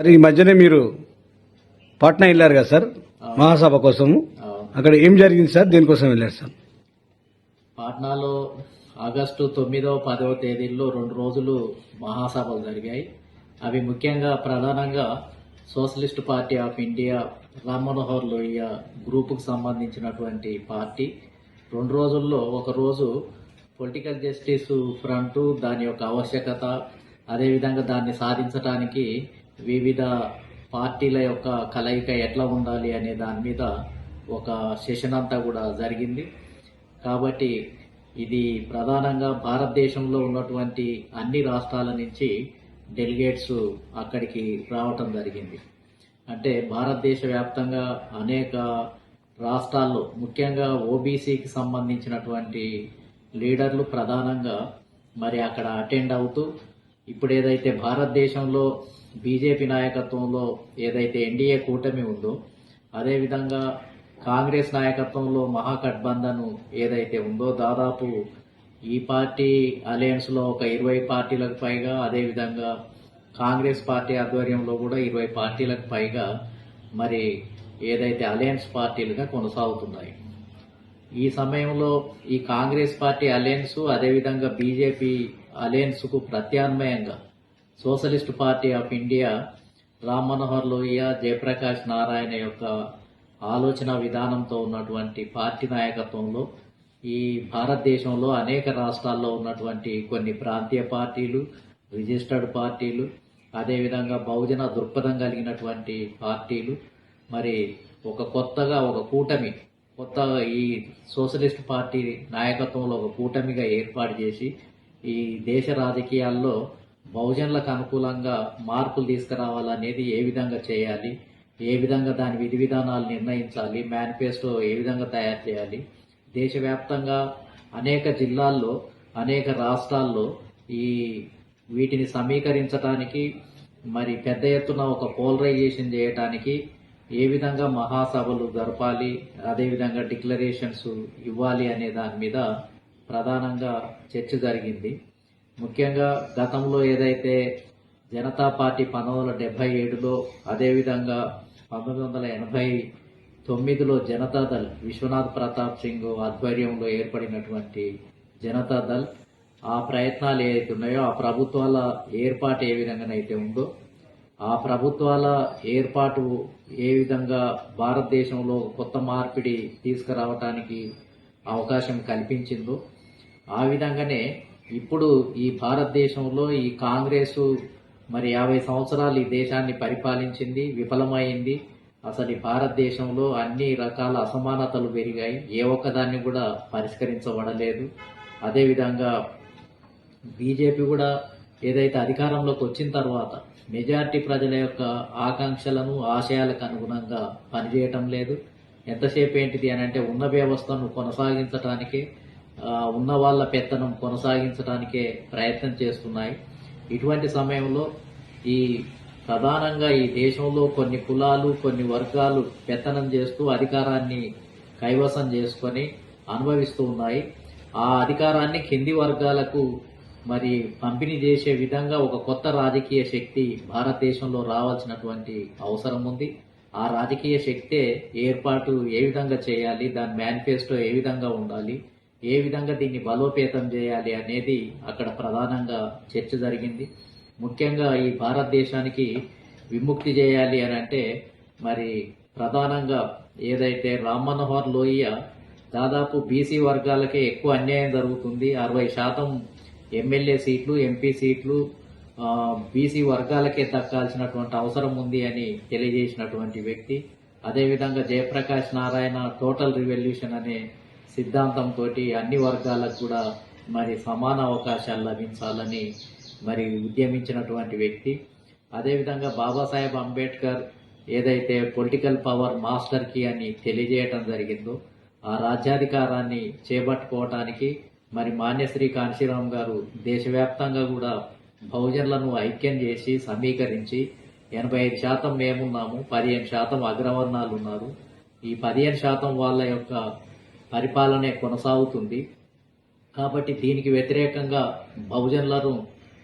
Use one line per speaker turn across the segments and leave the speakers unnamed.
Sir ఈ మధ్యనే మీరు పాట్నా వెళ్ళారు కదా సార్? మహాసభ కోసము. అక్కడ ఏం జరిగింది సార్? దేనికోసం వెళ్ళారు సార్?
పాట్నాలో ఆగస్టు తొమ్మిదవ పదవ తేదీల్లో రెండు రోజులు మహాసభలు జరిగాయి. అవి ముఖ్యంగా ప్రధానంగా socialist party of India Ram Manohar Lohia గ్రూపుకు సంబంధించినటువంటి పార్టీ. రెండు రోజుల్లో ఒక రోజు పొలిటికల్ జస్టిస్ ఫ్రంట్ దాని యొక్క ఆవశ్యకత అదేవిధంగా దాన్ని సాధించడానికి వివిధ పార్టీల యొక్క కలయిక ఎట్లా ఉండాలి అనే దాని మీద ఒక సెషన్ అంతా కూడా జరిగింది. కాబట్టి ఇది ప్రధానంగా భారతదేశంలో ఉన్నటువంటి అన్ని రాష్ట్రాల నుంచి డెలిగేట్స్ అక్కడికి రావటం జరిగింది. అంటే భారతదేశ వ్యాప్తంగా అనేక రాష్ట్రాల్లో ముఖ్యంగా ఓబీసీకి సంబంధించినటువంటి లీడర్లు ప్రధానంగా మరి అక్కడ అటెండ్ అవుతూ ఇప్పుడు ఏదైతే భారతదేశంలో బీజేపీ నాయకత్వంలో ఏదైతే ఎన్డీఏ కూటమి ఉందో అదేవిధంగా కాంగ్రెస్ నాయకత్వంలో మహాగఠబంధన్ ఏదైతే ఉందో దాదాపు ఈ పార్టీ అలయన్స్లో ఒక ఇరవై పార్టీలకు పైగా అదేవిధంగా కాంగ్రెస్ పార్టీ ఆధ్వర్యంలో కూడా ఇరవై పార్టీలకు పైగా మరి ఏదైతే అలయన్స్ పార్టీలుగా కొనసాగుతున్నాయి. ఈ సమయంలో ఈ కాంగ్రెస్ పార్టీ అలయన్స్ అదేవిధంగా బీజేపీ అలయన్స్కు ప్రత్యామ్నాయంగా socialist party of India Ram Manohar Lohia Jayaprakash Narayan యొక్క ఆలోచన విధానంతో ఉన్నటువంటి పార్టీ నాయకత్వంలో ఈ భారతదేశంలో అనేక రాష్ట్రాల్లో ఉన్నటువంటి కొన్ని ప్రాంతీయ పార్టీలు రిజిస్టర్డ్ పార్టీలు అదేవిధంగా బహుజన దృక్పథం కలిగినటువంటి పార్టీలు. మరి ఒక కొత్తగా ఒక కూటమి కొత్తగా ఈ సోషలిస్ట్ పార్టీ నాయకత్వంలో ఒక కూటమిగా ఏర్పాటు చేసి ఈ దేశ రాజకీయాల్లో బహుజనులకు అనుకూలంగా మార్పులు తీసుకురావాలనేది ఏ విధంగా చేయాలి? ఏ విధంగా దాని విధి విధానాలు నిర్ణయించాలి? మేనిఫెస్టో ఏ విధంగా తయారు చేయాలి? దేశవ్యాప్తంగా అనేక జిల్లాల్లో అనేక రాష్ట్రాల్లో ఈ వీటిని సమీకరించడానికి మరి పెద్ద ఎత్తున ఒక పోలరైజేషన్ చేయడానికి ఏ విధంగా మహాసభలు జరపాలి? అదేవిధంగా డిక్లరేషన్స్ ఇవ్వాలి అనే దాని మీద ప్రధానంగా చర్చ జరిగింది. ముఖ్యంగా గతంలో ఏదైతే జనతా పార్టీ పంతొమ్మిది వందల డెబ్బై ఏడులో అదేవిధంగా పంతొమ్మిది వందల ఎనభై తొమ్మిదిలో జనతాదళ్ విశ్వనాథ్ ప్రతాప్ సింగ్ ఆధ్వర్యంలో ఏర్పడినటువంటి జనతాదళ్ ఆ ప్రయత్నాలు ఏవైతే ఉన్నాయో ఆ ప్రభుత్వాల ఏర్పాటు ఏ విధంగానైతే ఉందో ఆ ప్రభుత్వాల ఏర్పాటు ఏ విధంగా భారతదేశంలో కొత్త మార్పిడి తీసుకురావటానికి అవకాశం కల్పించిందో ఆ విధంగానే ఇప్పుడు ఈ భారతదేశంలో ఈ కాంగ్రెస్ మరి యాభై సంవత్సరాలు ఈ దేశాన్ని పరిపాలించింది విఫలమైంది. అసలు ఈ భారతదేశంలో అన్ని రకాల అసమానతలు పెరిగాయి. ఏ ఒక్కదాన్ని కూడా పరిష్కరించబడలేదు. అదేవిధంగా బీజేపీ కూడా ఏదైతే అధికారంలోకి వచ్చిన తర్వాత మెజారిటీ ప్రజల యొక్క ఆకాంక్షలను ఆశయాలకు అనుగుణంగా పనిచేయటం లేదు. ఎంతసేపు ఏంటిది అని అంటే ఉన్న వ్యవస్థను కొనసాగించడానికి ఉన్న వాళ్ళ పెత్తనం కొనసాగించడానికే ప్రయత్నం చేస్తున్నాయి. ఇటువంటి సమయంలో ఈ ప్రధానంగా ఈ దేశంలో కొన్ని కులాలు కొన్ని వర్గాలు పెత్తనం చేస్తూ అధికారాన్ని కైవసం చేసుకొని అనుభవిస్తూ ఉన్నాయి. ఆ అధికారాన్ని కింది వర్గాలకు మరి పంపిణీ చేసే విధంగా ఒక కొత్త రాజకీయ శక్తి భారతదేశంలో రావాల్సినటువంటి అవసరం ఉంది. ఆ రాజకీయ శక్తే ఏర్పాటు ఏ విధంగా చేయాలి దాని మేనిఫెస్టో ఏ విధంగా ఉండాలి ఏ విధంగా దీన్ని బలోపేతం చేయాలి అనేది అక్కడ ప్రధానంగా చర్చ జరిగింది. ముఖ్యంగా ఈ భారతదేశానికి విముక్తి చేయాలి అని అంటే మరి ప్రధానంగా ఏదైతే రామ్ మనోహర్ లోహియా దాదాపు బీసీ వర్గాలకే ఎక్కువ అన్యాయం జరుగుతుంది. అరవై శాతం ఎమ్మెల్యే సీట్లు ఎంపీ సీట్లు బీసీ వర్గాలకే దక్కాల్సినటువంటి అవసరం ఉంది అని తెలియజేసినటువంటి వ్యక్తి. అదేవిధంగా జయప్రకాష్ నారాయణ టోటల్ రివల్యూషన్ అనే సిద్ధాంతంతో అన్ని వర్గాలకు కూడా మరి సమాన అవకాశాలు లభించాలని మరి ఉద్యమించినటువంటి వ్యక్తి. అదేవిధంగా బాబాసాహెబ్ అంబేద్కర్ ఏదైతే పొలిటికల్ పవర్ మాస్టర్కి అని తెలియజేయటం జరిగిందో ఆ రాజ్యాధికారాన్ని చేపట్టుకోవటానికి మరి మాన్యశ్రీ కాంశీరామ్ గారు దేశవ్యాప్తంగా కూడా బహుజనులను ఐక్యం చేసి సమీకరించి ఎనభై ఐదు శాతం మేమున్నాము పదిహేను శాతం అగ్రవర్ణాలు ఉన్నారు ఈ పదిహేను శాతం వాళ్ళ యొక్క పరిపాలనే కొనసాగుతుంది. కాబట్టి దీనికి వ్యతిరేకంగా బహుజనులను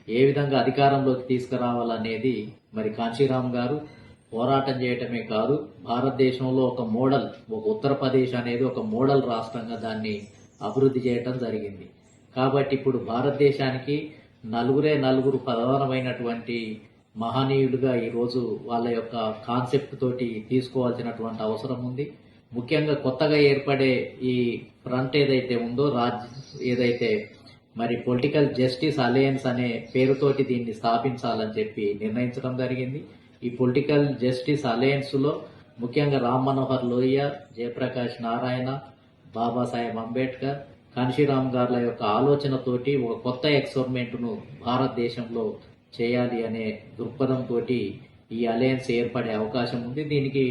ఏ విధంగా అధికారంలోకి తీసుకురావాలనేది మరి కాంశీరామ్ గారు పోరాటం చేయటమే కాదు భారతదేశంలో ఒక మోడల్ ఒక ఉత్తరప్రదేశ్ అనేది ఒక మోడల్ రాష్ట్రంగా దాన్ని అభివృద్ధి చేయటం జరిగింది. కాబట్టి ఇప్పుడు భారతదేశానికి నలుగురే నలుగురు ప్రధానమైనటువంటి మహనీయులుగా ఈరోజు వాళ్ళ యొక్క కాన్సెప్ట్ తోటి తీసుకోవాల్సినటువంటి అవసరం ఉంది. ముఖ్యంగా కొత్తగా ఏర్పడే ఈ ఫ్రంట్ ఏదైతే ఉందో రాజ్ ఏదైతే మరి పొలిటికల్ జస్టిస్ అలయన్స్ అనే పేరుతోటి దీన్ని స్థాపించాలని చెప్పి నిర్ణయించడం జరిగింది. ఈ పొలిటికల్ జస్టిస్ అలయన్స్లో ముఖ్యంగా రామ్ మనోహర్ లోహియా జయప్రకాష్ నారాయణ బాబాసాహెబ్ అంబేద్కర్ కాన్షీరామ్ గార్ల యొక్క ఆలోచనతోటి ఒక కొత్త ఎక్స్పెరిమెంట్ను భారతదేశంలో చేయాలి అనే దృక్పథంతో ఈ అలయన్స్ ఏర్పడే అవకాశం ఉంది. దీనికి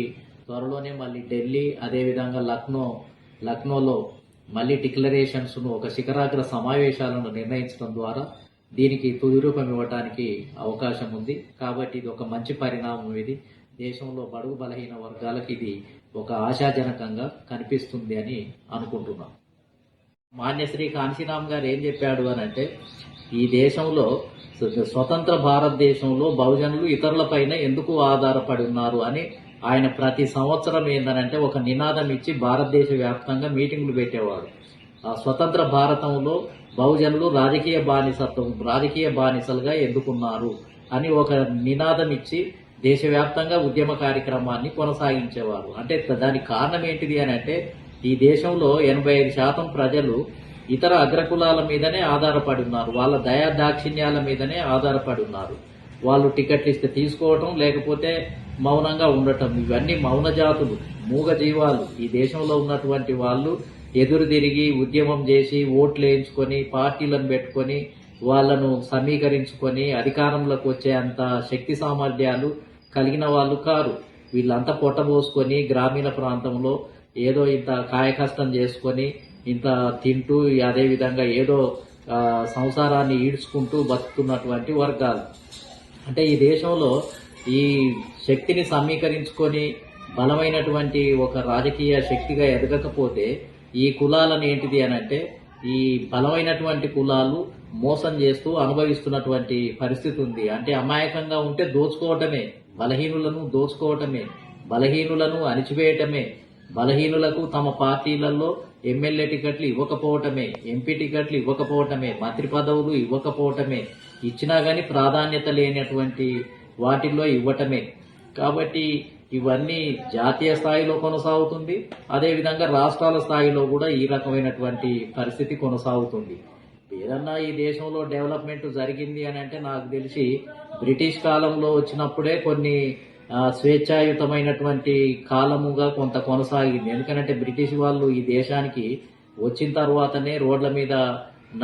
త్వరలోనే మళ్ళీ ఢిల్లీ అదేవిధంగా లక్నో లక్నోలో మళ్ళీ డిక్లరేషన్స్ను ఒక శిఖరాగ్ర సమావేశాలను నిర్ణయించడం ద్వారా దీనికి తుది రూపం ఇవ్వడానికి అవకాశం ఉంది. కాబట్టి ఇది ఒక మంచి పరిణామం ఇది. దేశంలో బడుగు బలహీన వర్గాలకు ఇది ఒక ఆశాజనకంగా కనిపిస్తుంది అని అనుకుంటున్నాం. మాన్యశ్రీ కాంశీరామ్ గారు ఏం చెప్పాడు అని అంటే ఈ దేశంలో స్వతంత్ర భారతదేశంలో బహుజనులు ఇతరులపైన ఎందుకు ఆధారపడి ఉన్నారు అని ఆయన ప్రతి సంవత్సరం ఏందనంటే ఒక నినాదం ఇచ్చి భారతదేశ వ్యాప్తంగా మీటింగులు పెట్టేవాడు ఆ స్వతంత్ర భారతంలో బహుజనులు రాజకీయ బానిసత్వం రాజకీయ బానిసలుగా ఎందుకున్నారు అని ఒక నినాదం ఇచ్చి దేశవ్యాప్తంగా ఉద్యమ కార్యక్రమాన్ని కొనసాగించేవారు. అంటే దానికి కారణం ఏంటిది అని అంటే ఈ దేశంలో ఎనభై ఐదు శాతం ప్రజలు ఇతర అగ్రకులాల మీదనే ఆధారపడి ఉన్నారు. వాళ్ళ దయా దాక్షిణ్యాల మీదనే ఆధారపడి ఉన్నారు. వాళ్ళు టికెట్లు ఇస్తే తీసుకోవటం లేకపోతే మౌనంగా ఉండటం. ఇవన్నీ మౌన జాతులు మూగ జీవాలు. ఈ దేశంలో ఉన్నటువంటి వాళ్ళు ఎదురు తిరిగి ఉద్యమం చేసి ఓట్లు వేయించుకొని పార్టీలను పెట్టుకొని వాళ్ళను సమీకరించుకొని అధికారంలోకి వచ్చే అంత శక్తి సామర్థ్యాలు కలిగిన వాళ్ళు కారు. వీళ్ళంతా పొట్టబోసుకొని గ్రామీణ ప్రాంతంలో ఏదో ఇంత కాయకష్టం చేసుకొని ఇంత తింటూ అదేవిధంగా ఏదో సంసారాన్ని ఈడ్చుకుంటూ బతుకుతున్నటువంటి వర్గాలు. అంటే ఈ దేశంలో ఈ శక్తిని సమీకరించుకొని బలమైనటువంటి ఒక రాజకీయ శక్తిగా ఎదగకపోతే ఈ కులాలను ఏంటిది అని అంటే ఈ బలమైనటువంటి కులాలు మోసం చేస్తూ అనుభవిస్తున్నటువంటి పరిస్థితి ఉంది. అంటే అమాయకంగా ఉంటే దోచుకోవటమే బలహీనులను దోచుకోవటమే బలహీనులను అణిచివేయటమే బలహీనులకు తమ పార్టీలలో ఎమ్మెల్యే టికెట్లు ఇవ్వకపోవటమే ఎంపీ టికెట్లు ఇవ్వకపోవటమే మంత్రి పదవులు ఇవ్వకపోవటమే ఇచ్చినా గాని ప్రాధాన్యత లేనటువంటి వాటిల్లో ఇవ్వటమే. కాబట్టి ఇవన్నీ జాతీయ స్థాయిలో కొనసాగుతుంది. అదేవిధంగా రాష్ట్రాల స్థాయిలో కూడా ఈ రకమైనటువంటి పరిస్థితి కొనసాగుతుంది. ఏదన్నా ఈ దేశంలో డెవలప్మెంట్ జరిగింది అని అంటే నాకు తెలిసి బ్రిటిష్ కాలంలో వచ్చినప్పుడే కొన్ని స్వేచ్ఛాయుతమైనటువంటి కాలముగా కొంత కొనసాగింది. ఎందుకంటే బ్రిటిష్ వాళ్ళు ఈ దేశానికి వచ్చిన తర్వాతనే రోడ్ల మీద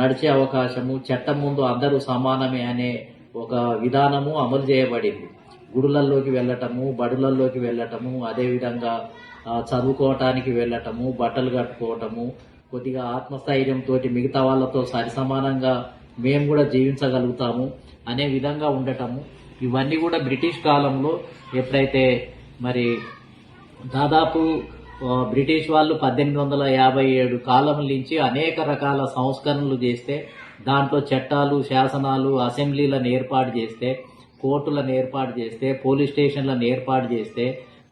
నడిచే అవకాశము చట్టం ముందు అందరూ సమానమే అనే ఒక విధానము అమలు చేయబడింది. గుడులల్లోకి వెళ్ళటము బడులల్లోకి వెళ్ళటము అదేవిధంగా చదువుకోవటానికి వెళ్ళటము బట్టలు కట్టుకోవటము కొద్దిగా ఆత్మస్థైర్యంతో మిగతా వాళ్ళతో సరిసమానంగా మేము కూడా జీవించగలుగుతాము అనే విధంగా ఉండటము. ఇవన్నీ కూడా బ్రిటిష్ కాలంలో ఎప్పుడైతే మరి దాదాపు బ్రిటిష్ వాళ్ళు పద్దెనిమిది వందల యాభై ఏడు కాలం నుంచి అనేక రకాల సంస్కరణలు చేస్తే దాంట్లో చట్టాలు శాసనాలు అసెంబ్లీలను ఏర్పాటు చేస్తే కోర్టులను ఏర్పాటు చేస్తే పోలీస్ స్టేషన్లను ఏర్పాటు చేస్తే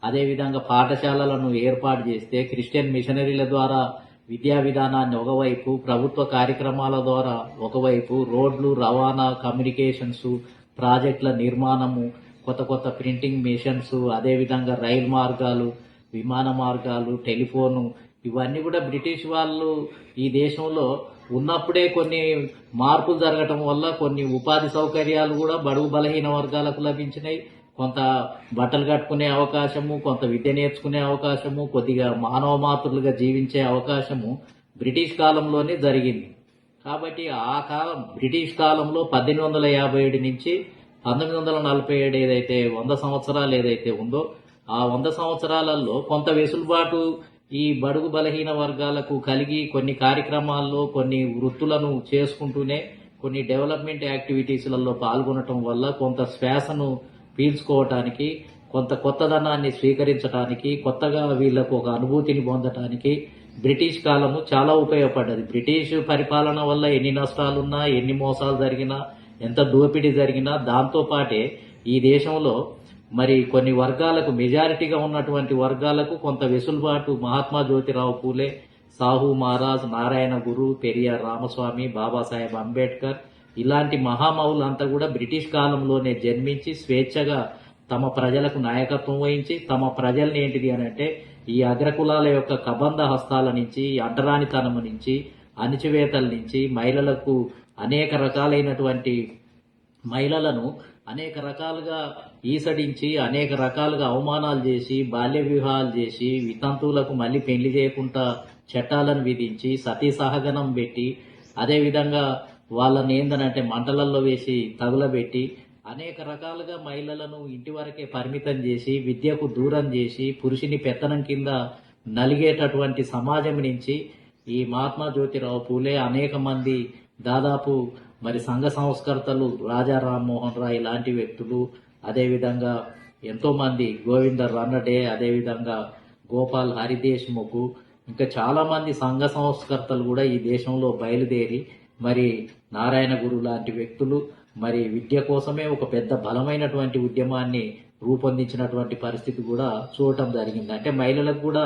అదేవిధంగా పాఠశాలలను ఏర్పాటు చేస్తే క్రిస్టియన్ మిషనరీల ద్వారా విద్యా విధానాన్ని ఒకవైపు ప్రభుత్వ కార్యక్రమాల ద్వారా ఒకవైపు రోడ్లు రవాణా కమ్యూనికేషన్స్ ప్రాజెక్టుల నిర్మాణము కొత్త కొత్త ప్రింటింగ్ మిషన్స్ అదేవిధంగా రైలు మార్గాలు విమాన మార్గాలు టెలిఫోను ఇవన్నీ కూడా బ్రిటిష్ వాళ్ళు ఈ దేశంలో ఉన్నప్పుడే కొన్ని మార్పులు జరగటం వల్ల కొన్ని ఉపాధి సౌకర్యాలు కూడా బడుగు బలహీన వర్గాలకు లభించినాయి. కొంత బట్టలు కట్టుకునే అవకాశము కొంత విద్య నేర్చుకునే అవకాశము కొద్దిగా మానవ మాతృలుగా జీవించే అవకాశము బ్రిటిష్ కాలంలోనే జరిగింది. కాబట్టి ఆ కాలం బ్రిటిష్ కాలంలో పద్దెనిమిది వందల యాభై ఏడు నుంచి పంతొమ్మిది వందల నలభై ఏడు ఏదైతే వంద సంవత్సరాలు ఏదైతే ఉందో ఆ వంద సంవత్సరాలలో కొంత వెసులుబాటు ఈ బడుగు బలహీన వర్గాలకు కలిగి కొన్ని కార్యక్రమాల్లో కొన్ని వృత్తులను చేసుకుంటూనే కొన్ని డెవలప్మెంట్ యాక్టివిటీస్లలో పాల్గొనటం వల్ల కొంత శ్వాసను పీల్చుకోవటానికి కొంత కొత్తదనాన్ని స్వీకరించడానికి కొత్తగా వీళ్ళకు ఒక అనుభూతిని పొందటానికి బ్రిటిష్ కాలము చాలా ఉపయోగపడ్డది. బ్రిటిష్ పరిపాలన వల్ల ఎన్ని నష్టాలున్నా ఎన్ని మోసాలు జరిగినా ఎంత దోపిడీ జరిగినా దాంతోపాటే ఈ దేశంలో మరి కొన్ని వర్గాలకు మెజారిటీగా ఉన్నటువంటి వర్గాలకు కొంత వెసులుబాటు మహాత్మా జ్యోతిరావు పూలే సాహు మహారాజ్ నారాయణ గురు పెరియార్ రామస్వామి బాబాసాహెబ్ అంబేద్కర్ ఇలాంటి మహామౌలంతా కూడా బ్రిటిష్ కాలంలోనే జన్మించి స్వేచ్ఛగా తమ ప్రజలకు నాయకత్వం వహించి తమ ప్రజల్ని ఏంటిది అని అంటే ఈ అగ్రకులాల యొక్క కబంధ హస్తాల నుంచి అడ్డరానితనము నుంచి అణిచివేతల నుంచి మహిళలకు అనేక రకాలైనటువంటి మహిళలను అనేక రకాలుగా ఈసడించి అనేక రకాలుగా అవమానాలు చేసి బాల్య వివాహాలు చేసి వితంతువులకు మళ్ళీ పెళ్ళి చేయకుండా చట్టాలను విధించి సతీ సహగనం పెట్టి అదేవిధంగా వాళ్ళని ఏందనంటే మంటలల్లో వేసి తగులబెట్టి అనేక రకాలుగా మహిళలను ఇంటి వరకే పరిమితం చేసి విద్యకు దూరం చేసి పురుషుని పెత్తనం కింద నలిగేటటువంటి సమాజం నుంచి ఈ మహాత్మా జ్యోతిరావు పూలే అనేక మంది దాదాపు మరి సంఘ సంస్కర్తలు రాజా రామ్మోహన్ రాయ్ లాంటి వ్యక్తులు అదేవిధంగా ఎంతో మంది గోవింద రన్నడే అదేవిధంగా గోపాల్ హరిదేశ్ముఖ్ ఇంకా చాలా మంది సంఘ సంస్కర్తలు కూడా ఈ దేశంలో బయలుదేరి మరి నారాయణ గురు లాంటి వ్యక్తులు మరి విద్య కోసమే ఒక పెద్ద బలమైనటువంటి ఉద్యమాన్ని రూపొందించినటువంటి పరిస్థితి కూడా చూడటం జరిగింది. అంటే మహిళలకు కూడా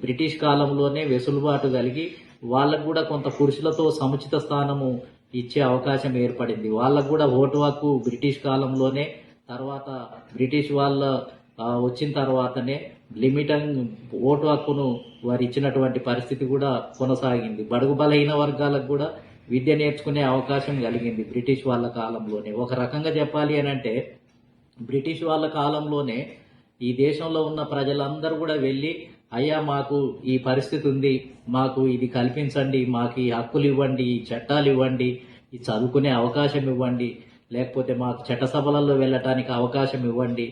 బ్రిటిష్ కాలంలోనే వెసులుబాటు కలిగి వాళ్ళకు కూడా కొంత పురుషులతో సముచిత స్థానము ఇచ్చే అవకాశం ఏర్పడింది. వాళ్ళకు కూడా ఓటు హక్కు బ్రిటిష్ కాలంలోనే తర్వాత బ్రిటిష్ వాళ్ళ వచ్చిన తర్వాతనే లిమిటంగ్ ఓటు హక్కును వారు ఇచ్చినటువంటి పరిస్థితి కూడా కొనసాగింది. బడుగు బలహీన వర్గాలకు కూడా విద్య నేర్చుకునే అవకాశం కలిగింది బ్రిటిష్ వాళ్ళ కాలంలోనే. ఒక రకంగా చెప్పాలి అని అంటే బ్రిటిష్ వాళ్ళ కాలంలోనే ఈ దేశంలో ఉన్న ప్రజలందరూ కూడా వెళ్ళి అయ్యా మాకు ఈ పరిస్థితి ఉంది మాకు ఇది కల్పించండి మాకు ఈ హక్కులు ఇవ్వండి ఈ చట్టాలు ఇవ్వండి ఈ చదువుకునే అవకాశం ఇవ్వండి లేకపోతే మాకు చట్టసభలలో వెళ్ళటానికి అవకాశం ఇవ్వండి.